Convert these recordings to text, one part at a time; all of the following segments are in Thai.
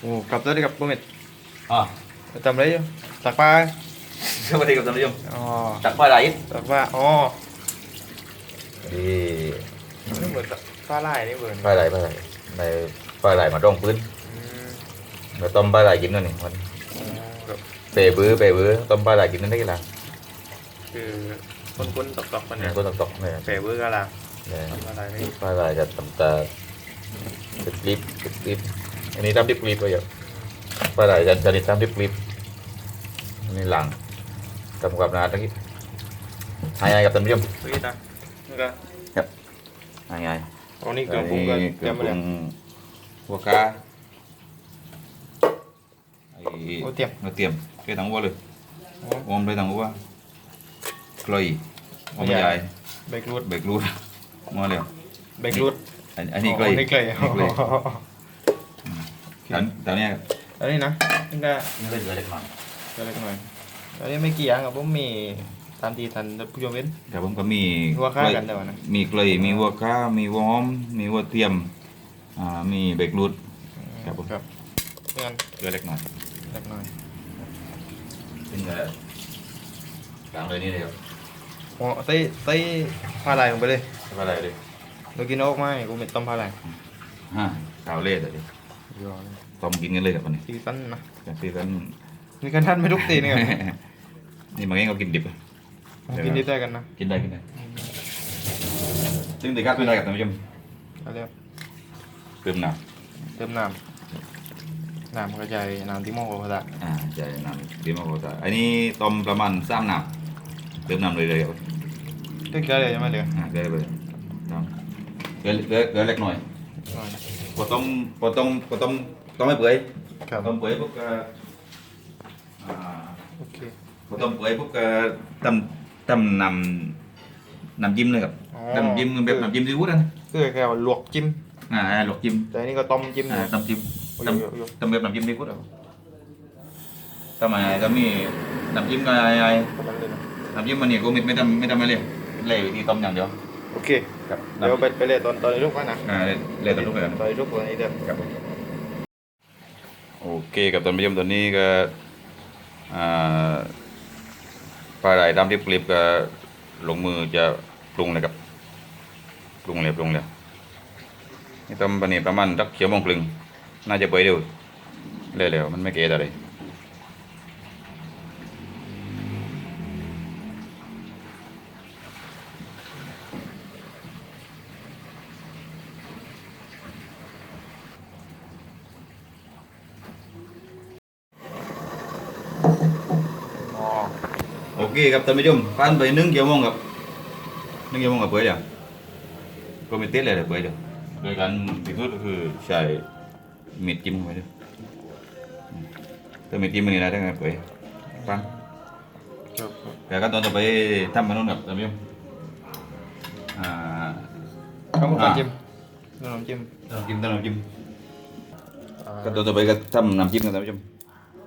โอ้กลับตัวได้กับโปรเมทอ่าจำได้อยู่ตักปลาสวัสดีครับท่านผู้ชมอ๋อจากปลาไหลตักปลาอ๋อนี่นี่เหมือนตักปลาไหลนี่เหมือนปลาไหลปลาไหลในปลาไหลมาดองพื้นอืมแล้วต้มปลาไหลกินนั่นนี่มันอ๋อแบบเปรย์บื้อเปรย์บื้อต้มปลาไหลกินนั่นได้กี่ละคือคนๆตอกๆมันเนี่เนี่ยยก็ตกๆเนี่ยแฝงเบื้อกันละเนี่ยปลาไหลนี่ปลาไหลจะทำตาเป็นกลิปเป็นกลิป อันนี้ทำดิบกลิปไปอย่างปลาไหลจะจะนี่ทำดิบกลิปอันนี้หลังทำความนาตั้งที่ให้ไงกับท่านผู้ชมสวีทนะนี่ก็ให้ไงอันนี้เครื่องปรุงก็เครื่เตรีอยงมปมารุแล้วงหัวกาไอ้โอ้เตรียม เราเตรียมเคยทั้งวัวเลยอ๋ออมเลยทั้งวัวกลอยอมใหญ่เบรกรูดเบรกรูดมาแล้วเบรกรูดอันอันนี้กลอยอันนี้เกลยอัน นี้กลอยตอนตอนเนี้ยอันนี้นะนี่ก็นี่ก็เหลือเล็กน้อยจะเล็กหน่อยอันนี้ไม่กี่อย่างครับผมมีตามที่ทันผู้ชมเห็น แต่ผมก็มีหัวข้ากันแต่ว่านะ มีกลอยมีวัวข้ามีวัวหอม มีวัวเทียมอ่ามีเบรกรูดครับผมครับนี่กันเหลือเล็กน้อยเล็กหน่อยซึ่งก็กลางเลยนี่เลยครับอ๋อใส่ใส่ปลาไหลลงไปเลยปลาไหลเลยเรากินออกไหมกูเม็ดต้มปลาไหลฮะกาวเล่เลย ยอดต้มกินกันเลยครับวันนี้ซีซั่นนะจากที่กันมีกันท่านไม่ทุกตีนี่ครับนี่บางทีก็กินดิบกินได้กันนะกินได้กินได้ซึ่งตีกัดเป็นไรกับท่านผู้ชมเอาเร็วเติมน้เติมน้ำน้ำกระจายน้ำที่หม้อกระทะำอ่าใช่น้ำดีมากกว่าอันนี้ต้มประมาณสามน้ำเติมน้ำเลยเลยครับเล็กๆเลยใช่ไหมเดี๋ยวอ่าได้เลยน้ำเกลือเกลือเกลือเล็กหน่อยหน่อย พอต้มพอต้มพอต้มต้มไม่เปื่อยครับต้มเปื่อยปุ๊บก็อ่าโอเคพอต้มเปื่อยปุ๊บก็ตำตำน้ำน้ำจิ้มเลยครับอ๋อน้ำจิ้มแบบน้ำจิ้มซีฟู้ดนะคือแค่ว่าลวกจิ้ม อ่าลวกจิ้มแต่อันนี่ก็ต้มจิ้มอ่าตำจิ้มโอ้ยตโอ้ยโอ้ยำตำแบบน้ำจิ้มซีฟู้ดเหรอทำไมก็มีน้ำจิ้มก็อะไรประมาณนี้นะน้ำจิ้มมันเนี่ยก็ไม่ไม่ทำไม่ทำอะไรเลยเลยที่ต้มอย่างเดียว โอเคครับเดี๋ยวไปไปเลยตอนตอนในรูปกันนะอ่าเลยเลยต้นลูกเลยตอนในรูปตัวนี้เดี๋ยวครับผมโอเคกับตอนผู้ชมตอนนี้ก็อ่าปลาไหลตามที่คลิปก็ลงมือจะปรุงเลยครับปรุงเลยปรุงเลยนี่ต้มปลาเนี่ยประมาณสักเขียวโมงครึ่งน่าจะเปื่อยเร็วเร็วๆมันไม่เกะอะไร เคครับท่านผู้ชมผ่านไปหนึ่งชั่วโมงครับหนึ่งชั่วโมงกับเปื่อยแล้วก็ไม่ติดเลยเลยเปื่อยเดียวโดยการที่สุดก็คือใช้มีดจิ้มเข้าไปด้วยถ้ามีดจิ้มมันนี่นะถ้าไงเปื่อยฟังครับครับแต่ขั้นตอนต่อไปทำมันนู่นครับท่านผู้ชมอ่าต้องอ่าน้ำจิ้มน้ำจิ้มน้ำจิ้มน้ำจิ้มอ่าขั้นตอนต่อไปก็ทำน้ำจิ้มกันท่านผู้ชม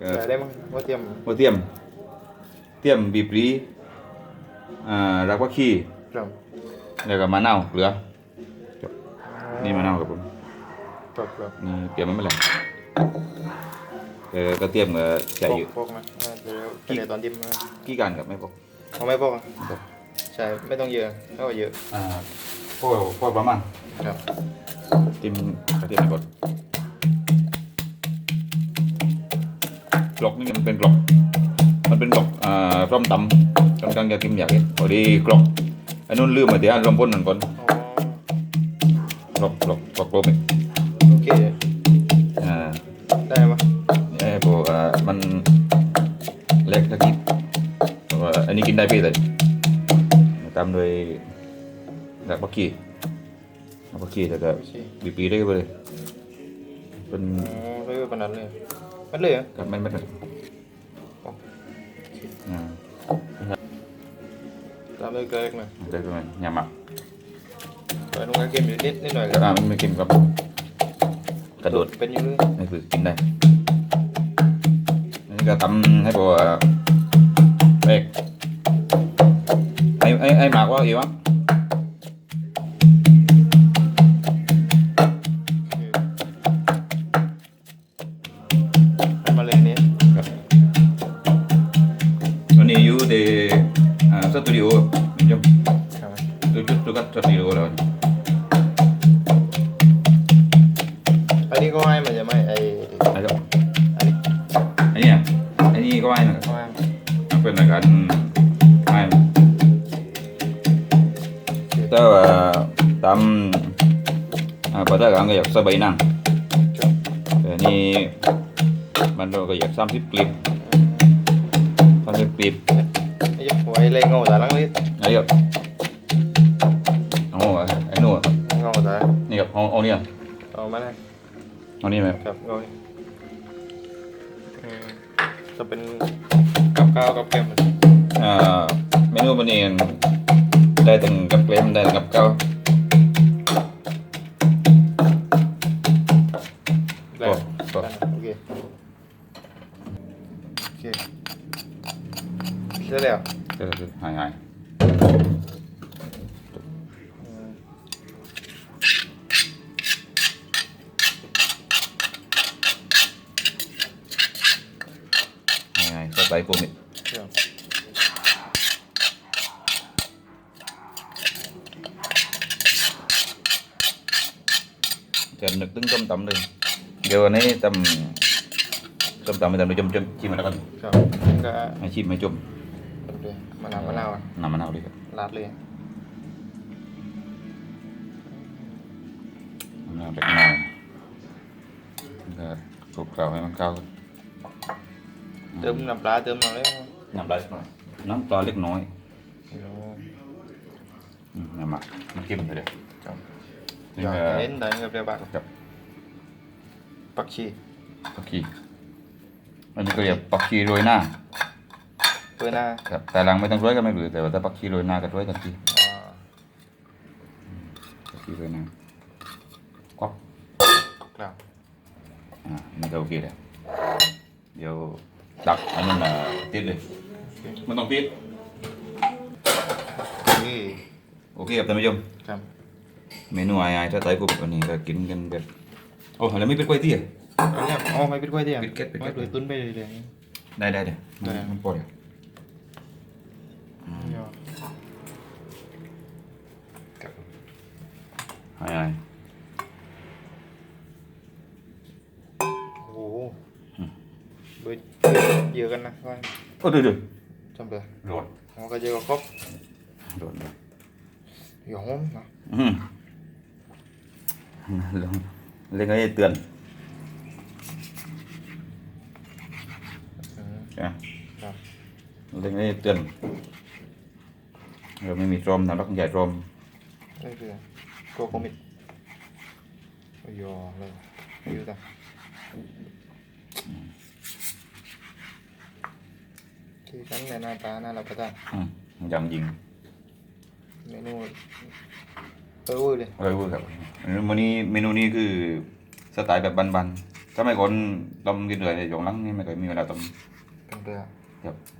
เอ่อใส่ได้มั้งว่าเตรียมหัวเทียม เทียมบีบรีอ่ารักว่าขี้ครับแล้วก็มะนาวเกลือนี่มะนาวครับผมครับครับนี่เตรียมมันไม่แหละเออก็เตรียมก็ใส่อยู่พกนะอ่าเดี๋ยวไปเลยตอนจิ้มนะกี่การกับไม่พอเอาไม่พกอะใช่ไม่ต้องเยอะเท่ากับเยอะอ่าพอพอประมาณครับจิ้มกระเทียมไปก่อนกรอกนี่มันเป็นกรอก มันเป็นกรอกอ่าพร้อมตำกำลังจะกินอยากเห็นพอดีกรอกอันนู้นลืมมาเดี๋ยวอันรวมพ้นนั่นก่อนอ๋อกรอกกรอกกรอกกลมอีกโอเคอ่าได้ปะเอ้พวกอ่ามันเล็กตะกี้เพราะว่าอันนี้กินได้พี่เลยตามด้วยดักบักกี้ดักบักกี้แล้วก็โอเคบีปีได้ไปเลยเป็นอ๋อใช้แบบนั้นเลยมันเลยเหรอกับไม่ไม่ไม่อ่ เอาเลยเกลือเล็กหน่อยเดี๋ยวดูหน่อยอย่าหมักใส่ลงไปเค็มอยู่นิดนิดหน่อยกระดามันไม่เค็มครับ กระโดดเป็นอยู่เลยนี่คือกินได้นี่ก็ทำให้บัวเบกไอ้ไอ้ไอ้หมากว่าอีวะมาเลยนี้วันนี้อยู่เดาอันนี้ไอ้เนี่ยไอ้นี่ก็ไอ้นะครับก็ให้มันเป็นรายการไอ้แต่ว่าตามอ่าภาษากลางก็ อยากสบายนั่งจบแต่นี่มันเราก็อยากสามสิบคลิปสามสิบคลิปไอ้ยหัวไอ้เลยเงาตาลังนิดไอ้ครับโอ้ไอ้หนูเงาตานี่ครับเอาเอาเนี่ยเอามาเลยเอานี่ไหมครับเงานี่อืมจะเป็นกับข้าวกับเค็มอ่าเมนูวันนี้ได้ตั้งกับเกลมได้ตั้งกับเก้าได้ก็ได้โอ เคโอเคเสร็จแล้วก็คือหายหายอืมหายหายสไตล์โคมิดครับจะนึกถึงต้มตำเลย เดี๋ยววันนี้ตำต้มตำไปตำไปจมจมชิมมาแล้วกันครับก็ไม่ชิมไม่จมโอเค มะนาวมะนาวอะน้ำมะนาวด้วยครับราดเลยมะนาวเล็กน้อยก็คลุกเคล้าให้มันเข้ากันเติมน้ำปลาเติมน้ำเลยน้ำปลาเล็กน้อยน้ำปลาเล็กน้อยโอ้โหอืมน้ำหมักมันเข้มไปเลยครับนี่อยากก็เห็นได้เงินเรียบร้อยกับปักชีปักชีอันนี้ก็เรียกปักชีโรยหน้า เปิดหน้าครับแต่หลังไม่ต้องโรยก็ไม่หรือแต่ว่าถ้าปักชีโรยหน้าก็โรยทันทีอ่าปักชีโรยหน้าก๊อกครับอ่าอันนี่ก็โอเคเลยเดี๋ยวตักอันนั้นมาติดเลยมันต้องติดนี่โอเคครับท่านผู้ชมครับเมนูอายๆถ้าไต่กบวันนี้ก็กินกันแบบโอ้แล้วไม่เป็นกล้วยเตี้ยอันนี้เอาไม่ปิดไว้ที่ยังปิดเก็ตปิดเก็ตไม่ตุ้นไปเลยเดี๋ยวได้ได้เดี๋ยวได้มันปล่อยอะเดี๋ย วอายโอ้โหเบอร์เยอะกันนะว่าๆโอ้เดี๋ยวเดี๋ยวจำเลยโดดมันก็เยอะกว่าครบโดดเลยหยองนะอืมลองเล่นให้เตือนอืมใช่ไหมครับเล่นให้ เตือนเราไม่มีตรอมนะรักใหญ่ตรอมนี่คือโกโกมิดโอ้ยอเลยอยู่ต่ที่กันในหน้าตาน่ารับประทานอืมยังยิงเมนูเออเว้ยเลยอะไรเวอร์ครับวันนี้เมนูนี้คือสไตล์แบบบันๆถ้าไม่คนต้มกินเหนื่อยในยองหลังนี่ไม่เคยมีเวลาต้มกันเรือครับเออบางคนก็ว่ากินของมันนี่มากๆเป็นดับดวงเนาะแต่ของโควิดนี่ไม่กลัวเพรา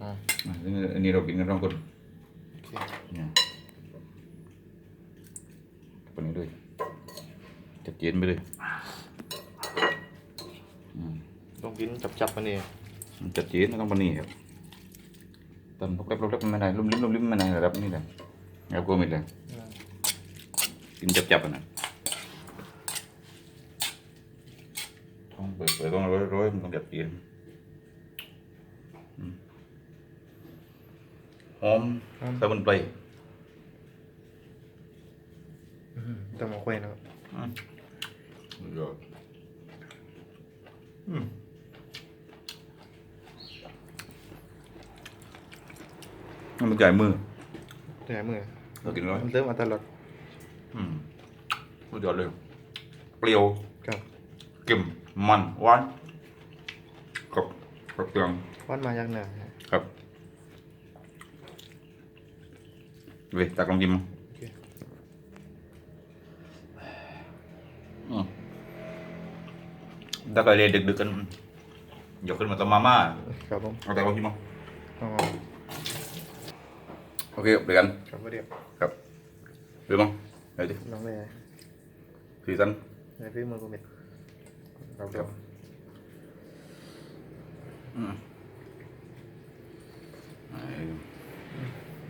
อเขาก็มาให้เรากินจริงครับอ๋อโอเคโอเคกินจริงๆกันเลยไม่มีแต่จิ้มก็ก็กระเมนูไอ้ชิ้นนู้นอย่างไรโปรดิวอ่าอะอันนี้เรากินกันสองคนโอเคเนี่ยคนนี้ด้วยจัดเจนไปเลยอืมต้องกินจับจับๆมันนี่จัดเจนต้องปนนี้ครับตอนพกเล็บพกเล็บมันไม่ได้ลุ่มลิ้มลุ่มลิ้มมันไม่ได้ระดับนี้เลยครับกูมิดเลยอืมกินจับจับๆนะท้องเปิดเปิดต้องร้อยร้อยมันต้องจับเจนอืม หอม สมุนไพรอืมต้องมาคุยนะครับอืมสุดยอดอืมนี่มันใหญ่มือเดี๋ยวมือเรากินร้อยมันเติมมาตลอดอืมสุดยอดเลย เปรี้ยว ครับเค็มมันหวานกับกับเครื่อง วันมาจากเหนือ ครับ เว้ยตักลองกินมั้งอืมถ้าใครเรียนดึกๆกันยกขึ้นมาต้มมาม่าครับผมเอาแต่ลองกินมั้งอ๋อโอเคเดี๋ยวกัน ครับไม่เรียบครับหรือมั้งเดี๋ยวดิน้องเลยสีสันในพี่มือกูมิดครับเรียบอืม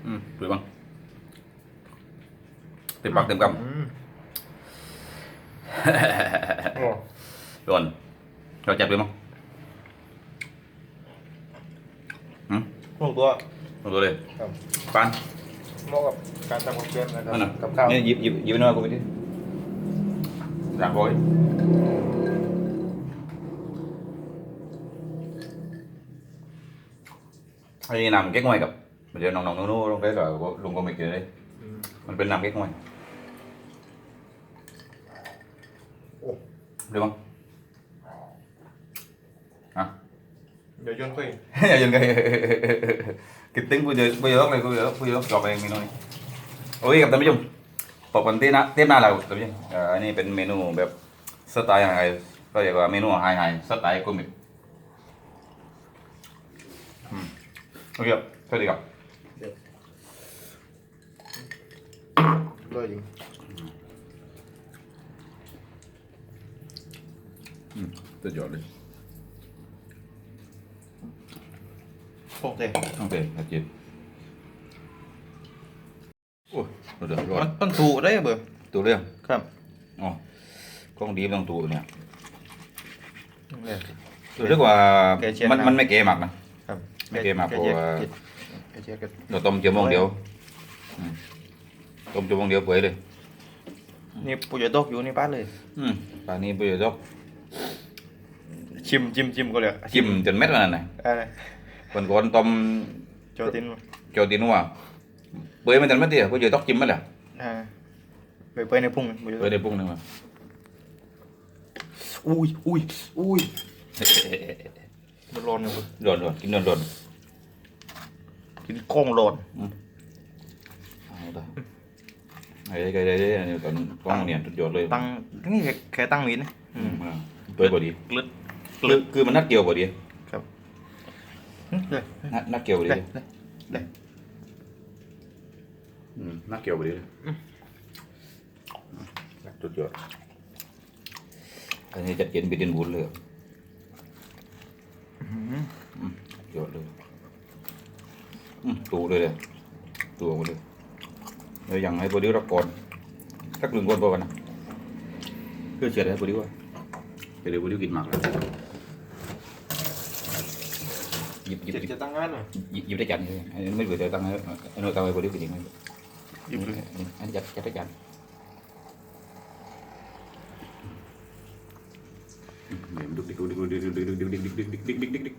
อืมหรือมั้ง เต็มปากเต็มคอืมโอ้ำร้อนเราจับหรือมั้งอืมลงตัวลงตัวเลยครับปานเหมาะกับการทำความเพียรนะครันั่นน่ะกับข้าวนี่หยิบหยิบหยิบไปหน่อยกูไปดิอยากบอยไอ้น้ำเก๊กฮวยกับเดี๋ยวน้องๆนู้ๆลงไปก่อนลุงก็ไม่กินเลยอืมมันเป็นน้ำเก๊กฮวย được không à. giờ dân quay giờ dân quay kita bây giờ bây giờ này bây giờ bây giờ gặp em menu này โอ้ยกับท่านผู้ชมปกตินะเต็มหน้าเราท่านผู้ชมอันนี้เป็นเมนูแบบสไตล์ไฮก็เรียกว่าเมนูไฮไฮสไตล์กุมิอืมโอเคครับสวัสดีครับอร่อยจริง อืมสุดยอดเลยโอเคโอเคชัดเจนโอ้ยสุดยอดร้อนมันถูกได้เบอร์ตัวเรื่องครับอ๋อกล้องดีไม่ต้องตัวเนี่ยเนี่ยเรียกว่าแกเชียร์มันนะ มันไม่เกมากนะ ครับไม่เกมมากเพราะว่าแกเชียร์กันเราต้มเจียวโมงเดียวอืมต้มเจียวโมงเดียวเปื่อยเลย นี่ปูจะตกอยู่ในบ้านเลย อืมป่านนี้ไปยก ชิมจิ้มจิ้มก็เลยจิ้มจนเม็ดมันนั่นน่ะอะไรคนก่อนต้มโจตินโจตีนัวเปื่อยมันจนเม็ดเดียวไปเจอต้องจิ้มมันแหละอ่าไปไปในพุ่งปูจะเปื่อยได้ปรุงหนึงมาอุ้ยอุ้ยอุ้ยมันร้อนเลยเบอร์ร้อนร้อนกินร้อนร้อนกินโค้งร้อนเอาต่อไอ้ไอ้ไอ้ไอ้ไอ้ตอนกล้องเนี่ยสุดยอดเลยตั้งนี่แค่แค่ตั้งมีดนะอือืมมอ่าเปื่อยพอดี กลึด คือคือมันนัดเกี่ยวพอดีครับอืมเลยนัดนัดเกี่ยวพอดีเลยเลยเลยอืมนัดเกี่ยวพอดีเลยสุดยอดอันนี้จัดเจนไปดินบุญเลยอืมอืมยอดเลยอืมตูเลยเลยตัวหมดเลยแล้วยังให้โปรดิวรับก่อนสักหนึ่งคนพอกันนะเพื่อเชียร์ให้โปรดิวอะเดี๋ยวโปรดิวกินหมากแล้ว หยิบหยิบหยิบจะตั้งงานอ่ะหยิบหยิบได้จันเลยอันนี้ไม่เบื่อแต่ตั้งเลยอันนู้นตั้งไว้บริเวณนี้หยิบเลยอันนี้จับจับได้จันเนี่ยดุกดิกดุกดิกดุกดิกดุกดิกดุกดิกดุกดิกดุกดิก